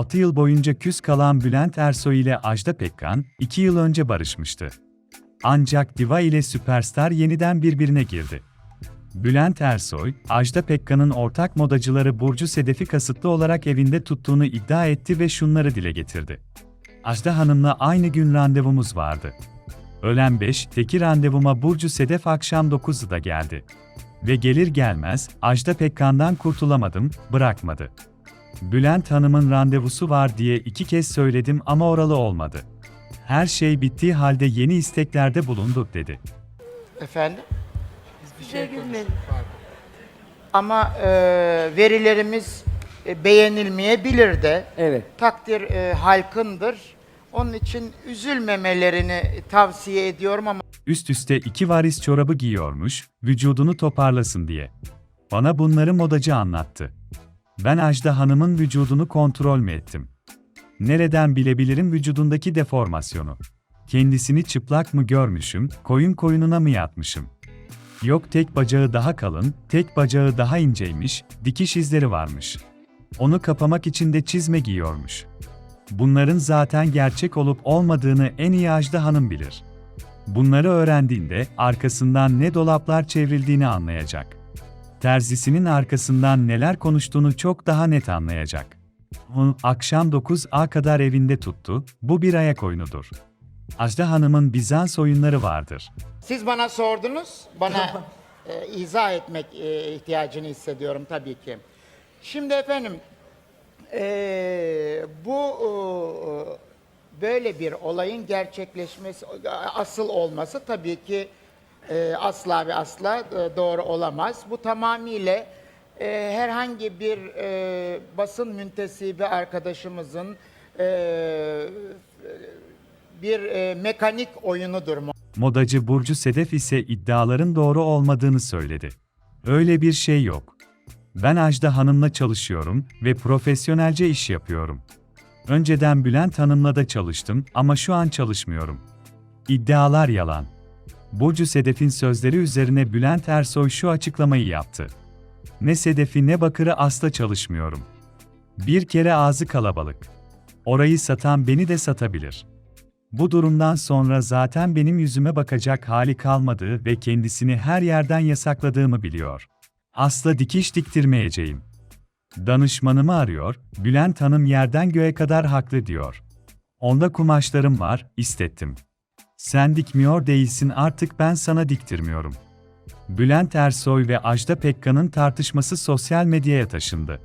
6 yıl boyunca küs kalan Bülent Ersoy ile Ajda Pekkan, 2 yıl önce barışmıştı. Ancak Diva ile Süperstar yeniden birbirine girdi. Bülent Ersoy, Ajda Pekkan'ın ortak modacıları Burcu Sedef'i kasıtlı olarak evinde tuttuğunu iddia etti ve şunları dile getirdi. Ajda Hanım'la aynı gün randevumuz vardı. Öğlen 5'teki randevuma Burcu Sedef akşam 9'da geldi. Ve gelir gelmez, Ajda Pekkan'dan kurtulamadım, bırakmadı. Bülent Hanım'ın randevusu var diye iki kez söyledim ama oralı olmadı. Her şey bittiği halde yeni isteklerde bulunduk dedi. Efendim? Bize gülmedim. Ama e, verilerimiz e, beğenilmeyebilir de. Evet. Takdir e, halkındır. Onun için üzülmemelerini tavsiye ediyorum ama Üst üste iki varis çorabı giyiyormuş, vücudunu toparlasın diye. Bana bunları modacı anlattı. Ben Ajda Hanım'ın vücudunu kontrol mü ettim? Nereden bilebilirim vücudundaki deformasyonu? Kendisini çıplak mı görmüşüm, koyun koyununa mı yatmışım? Yok tek bacağı daha kalın, tek bacağı daha inceymiş, dikiş izleri varmış. Onu kapamak için de çizme giyiyormuş. Bunların zaten gerçek olup olmadığını en iyi Ajda Hanım bilir. Bunları öğrendiğinde arkasından ne dolaplar çevrildiğini anlayacak. Terzisinin arkasından neler konuştuğunu çok daha net anlayacak. Onu akşam 9'a kadar evinde tuttu, bu bir ayak oyunudur. Ajda Hanım'ın Bizans oyunları vardır. siz bana sordunuz. Bana e, izah etmek e, ihtiyacını hissediyorum tabii ki. Şimdi efendim e, bu e, böyle bir olayın gerçekleşmesi, asıl olması tabii ki e, asla ve asla e, doğru olamaz. Bu tamamıyla e, herhangi bir e, basın müntesibi arkadaşımızın e, bir e, mekanik oyunudur. Modacı Burcu Sedef ise iddiaların doğru olmadığını söyledi. Öyle bir şey yok. Ben Ajda Hanım'la çalışıyorum ve profesyonelce iş yapıyorum. Önceden Bülent Hanım'la da çalıştım ama şu an çalışmıyorum. İddialar yalan. Burcu Sedef'in sözleri üzerine Bülent Ersoy şu açıklamayı yaptı. Ne Sedef'i ne Bakır'ı asla çalışmıyorum. Bir kere ağzı kalabalık. Orayı satan beni de satabilir. Bu durumdan sonra zaten benim yüzüme bakacak hali kalmadığı ve kendisini her yerden yasakladığımı biliyor. Asla dikiş diktirmeyeceğim. Danışmanımı arıyor, Bülent Hanım yerden göğe kadar haklı diyor. Onda kumaşlarım var, istettim. Sen dikmiyor değilsin artık ben sana diktirmiyorum. Bülent Ersoy ve Ajda Pekkan'ın tartışması sosyal medyaya taşındı.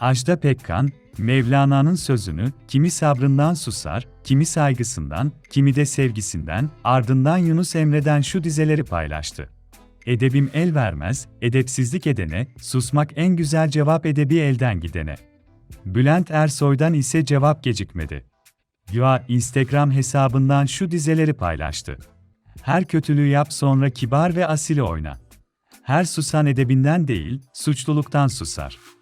Ajda Pekkan, Mevlana'nın sözünü, kimi sabrından susar, kimi saygısından, kimi de sevgisinden, ardından Yunus Emre'den şu dizeleri paylaştı. Edebim el vermez, edepsizlik edene, susmak en güzel cevap edebi elden gidene. Bülent Ersoy'dan ise cevap gecikmedi. Ya Instagram hesabından şu dizeleri paylaştı. Her kötülüğü yap sonra kibar ve asili oyna. Her susan edebinden değil, suçluluktan susar.